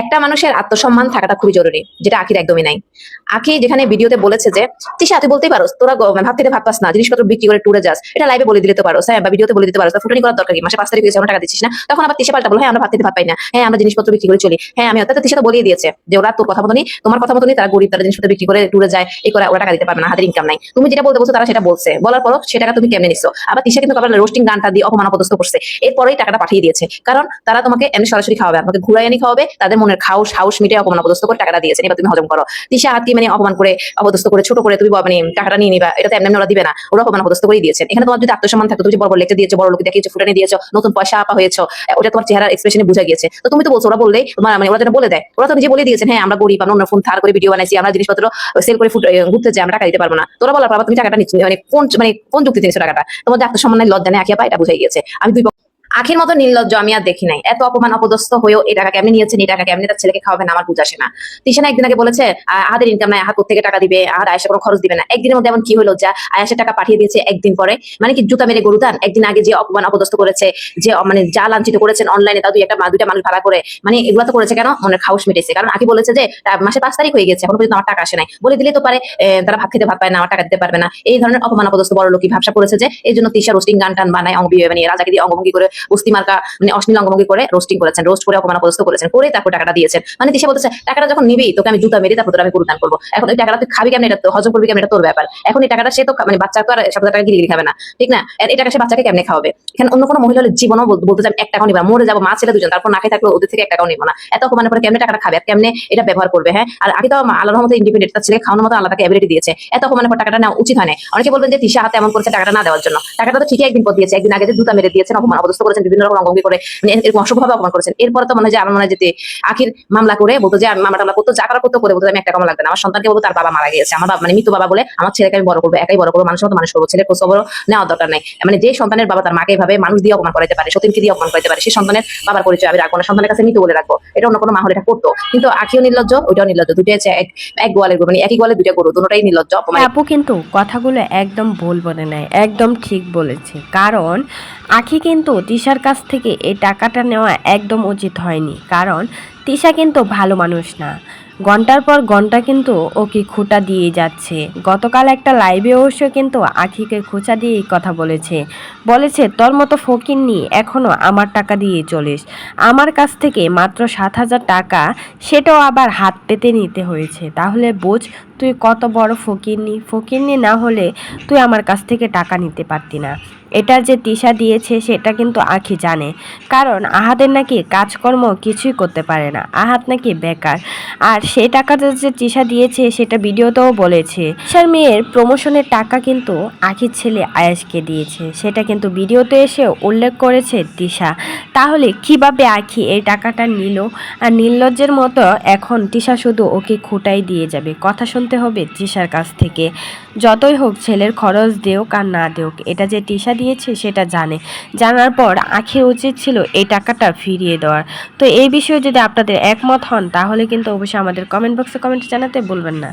একটা মানুষের আত্মসম্মান থাকাটা খুবই জরুরি, যেটা আখির একদমই নাই। আখি যেখানে ভিডিওতে বলেছে যে, তিশা, তুই বলতেই পারো, তোরা ভাত থেকে ভাত পাস না, জিনিসপত্র বিক্রি করে টুরে যাস, এটা লাইভে বলে দিতে পারো হ্যাঁ বা ভিডিওতে বলে দিতে পারো ফুটানি করার দরকার মাসে পাঁচ তারিখ টাকা দিচ্ছিস না? তখন আবার তিশা পাল্টা বলো হ্যাঁ আমরা ভাত পাই না হ্যাঁ আমরা জিনিসপত্র বিক্রি করে চলি হ্যাঁ আমি অর্থাৎ তিশা তো বলেই দিয়েছে যে, ওরা তোর কথা মতনই, তোমার কথা মতনই তারা গরিব, তারা জিনিসপত্র বিক্রি করে টুরে যায় এই করে ওরা টাকা দিতে পারবে না, হাতের ইনকাম নাই। তুমি যেটা বলতে বলছো, তারা সেটা বলছে। বলার পর সে টাকা তুমি কেমনে নিছো? আবার তিশা কিন্তু আবার রোস্টিং গানটা দিয়ে অপমান করছে। এরপরেই টাকাটা পাঠিয়ে দিয়েছে। কারণ তারা তোমাকে এমনি সরাসরি খাওয়াবে, আমাকে ঘুরাই আনি খাওয়াবে, তাদের মনের খাউস হাউস মিটে অপমান অপদস্থ করে টাকাটা দিয়েছে এবার তুমি হজম করো। তিশা হাতকে মানে অপমান করে অপদস্থ করে ছোট করে তুমি মানে টাকাটা নিয়ে নিবা এটা তো এমনি ওরা দিবে না ওরা অপমান অপদস্থ করে দিয়েছেন এখানে তোমার যদি আত্মসম্মান থাকতো তুমি বড় বড় লেকচার দিয়েছ বড় লোক দেখিয়েছো ফুটানি দিয়েছ নতুন পয়সা আপা হয়েছো ওটা তোমার চেহারা এক্সপ্রেশনে বোঝা গিয়েছে। তো তুমি তো বলছো ওরা বললেই তোমার মানে ওরা যেন বলে দেয় ওরা তো নিজে বলে দিয়েছেন হ্যাঁ আমরা গরিব আমরা অন্য ফোন ধার করে ভিডিও বানাইছি আমরা জিনিসপত্র সেল করে ঘুরতে যাই আমরা টাকা দিতে পারব না। তোরা বলার পর তুমি টাকাটা নিচ্ছ মানে কোন মানে কোন যুক্তি নিচ্ছ টাকাটা? তোমার যে আত্মসম্মান নাই, লজ্জা নেই আখিয়া পা এটা বুঝাই গিয়েছে। আমি দুই আখির মতো নির্লজ্জ আমি আর দেখি নাই। এত অপমান, অপদস্থ হয়েও এই টাকা কেমনি নিয়েছেন, এই টাকা কেমনি তার ছেলেকে খাওয়াবেন, আমার বুঝ আসে না। তিশানা একদিন আগে বলেছে আহাদের ইনকাম নাই আহাত থেকে টাকা দিবে? আহার আয়সা কোনো খরচ দিবে না। একদিনের মধ্যে এমন কি হলো? যা আয়াসের টাকা পাঠিয়ে দিয়েছে একদিন পরে। মানে কি জুতা মেরে গরু দান একদিন আগে যে অপমান, অপদস্থ করেছে, যে মানে যা লাঞ্ছিত করেছেন অনলাইনে তা দুই একটা দুইটা মানুষ ভাড়া করে মানে এগুলো তো করেছে কেন? মনের খাউস মিটেছে। কারণ আকি বলেছে যে মাসে পাঁচ তারিখ হয়ে গেছে, এখন পর্যন্ত আমার টাকা আসে নাই। বলে দিলে তো পারে তারা ভাত খেতে ভাত পায় না, আমার টাকা দিতে পারবে না। এই ধরনের অপমান, অপদস্থ বড় লোকই ভাবসা করেছে যে, এই জন্য তিশা রোস্টিং গান টান বানায় অঙ্গ মানে রাজাকে দিয়ে অঙ্গভঙ্গি করে বস্তি মার্কা মানে অশ্লীল অঙ্গভঙ্গি করে রোস্টিং করেছেন রোস্ট করে অপমান অপদস্থ করেছেন, করে তারপর টাকাটা দিয়েছেন। মানে তিশা বলতেছে, টাকাটা যখন নিবি, তোকে আমি জুতা মেরে তারপর তোর আমি গরু দান করব। এখন ওই টাকাটা তুই খাবি কেমন? এটা হজম করবি কেমন? এটা তোর ব্যাপার। এখন এই টাকাটা সে তো মানে বাচ্চা তো আর হাজার টাকা গিরি খাবে না। ঠিক না? এই টাকা সে বাচ্চাকে কেমনে খাওয়াবে? এখানে অন্য কোনো মহিলা হলে জীবনও বল- বলতে চাই এক টাকাও নিবা মরে যাব, মা, ছেলে দুজন, তারপর না খেয়ে থাকলে ওদের থেকে এক টাকাও নিবো না। এত অপমানের পরে কেমনে টাকাটা খাবে? কেমনে এটা ব্যবহার করবে হ্যাঁ? আর আগে তো আল্লাহর মতো ইন্ডিপেন্ডেন্ট তার ছেলে খাওয়ানোর মতো আল্লাহ তাকে এবিলিটি দিয়েছে। এত অপমানের পর টাকাটা নেওয়া উচিত হয় না অনেকে বলবেন যে, তিশা হাতে এমন করেছে, টাকাটা না দেওয়ার জন্য। টাকাটা তো ঠিকই একদিন পর দিয়েছে। একদিন আগে যে জুতা মেরে দিয়েছেন অপমান অবস্থ করেছেন, বিভিন্ন রকম অঙ্গভঙ্গি করে মানে এরকম অসভ্যভাবে অপমান করেছেন। এরপরে তো মনে হয় আমার মনে হয় যেতে আখির মামলা করে বলতো যে মামলা টামলা করতো, যা করা করতো, করে বলতো, আমি একটা কম লাগবে আমার সন্তানকে বলতো, তার বাবা মারা গিয়েছে। আমার মানে মৃত্যু বাবা বলে, আমার ছেলেকে আমি বড় করব, একাই বড় করব মানুষের মতো মানুষ করব, ছেলের খোঁজ নেওয়ার দরকার নাই। মানে যে সন্তানের বাবা তার মাকে এভাবে মানুষ দিয়ে অপমান করাতে পারে, সতীনকে দিয়ে অপমান করাতে পারে সেই সন্তানের বাবার পরিচয় আমি রাখব না। সন্তানের কাছে মৃত্যু বলে রাখব। এটা অন্য কোনো মা হলে এটা করতো। কিন্তু আখিও নির্লজ্জ, ওইটাও নির্লজ্জ। দুটোই হচ্ছে এক এক গোয়ালের গরু মানে একই গোয়ালে দুইটা গরু দুটোটাই নির্লজ্জ, অপমান আপু, কিন্তু কথাগুলো একদম ভুল বলে নাই, একদম ঠিক বলেছে। কারণ আখি কিন্তু তিশার কাছ থেকে এই টাকাটা নেওয়া একদম উচিত হয়নি, কারণ তিশা কিন্তু ভালো মানুষ না। ঘণ্টার পর ঘণ্টা কিন্তু ওকে খুঁটা দিয়ে যাচ্ছে। গতকাল একটা লাইভে অবশ্য কিন্তু আখিকে খোঁচা দিয়ে কথা বলেছে। বলেছে, তোর মতো ফকির নি, এখনও আমার টাকা দিয়ে চলিস। আমার কাছ থেকে মাত্র সাত হাজার টাকা, সেটাও আবার হাত পেতে নিতে হয়েছে। তাহলে বোঝ, তুই কত বড় ফকিরনি ফকিরনি না হলে তুই আমার কাছ থেকে টাকা নিতে পারতি না। এটা যে তিশা দিয়েছে সেটা কিন্তু আখি জানে। কারণ আহাদের নাকি কাজকর্ম কিছুই করতে পারে না। আহাত নাকি বেকার। আর সেই টাকাটা যে তিশা দিয়েছে সেটা ভিডিওতেও বলেছে। তিশার মেয়ের প্রমোশনের টাকা কিন্তু আখির ছেলে আয়াসকে দিয়েছে। সেটা কিন্তু ভিডিওতে এসে উল্লেখ করেছে তিশা তাহলে কীভাবে আখি এই টাকাটা নিল? আর নির্লজ্জের মতো এখন তিশা শুধু ওকে খুঁটাই দিয়ে যাবে। কথা শুনতে হবে তিশার কাছ থেকে। যতই হোক ছেলের খরচ দেওক আর না দেওক এটা যে তিশা দিয়েছে সেটা জানে। জানার পর আখির উচিত ছিল এই টাকাটা ফিরিয়ে দেওয়ার। তো এই বিষয়ে যদি আপনাদের একমত হন, তাহলে কিন্তু অবশ্যই আমাদের কমেন্ট বক্সে কমেন্ট জানাতে বলবেন না।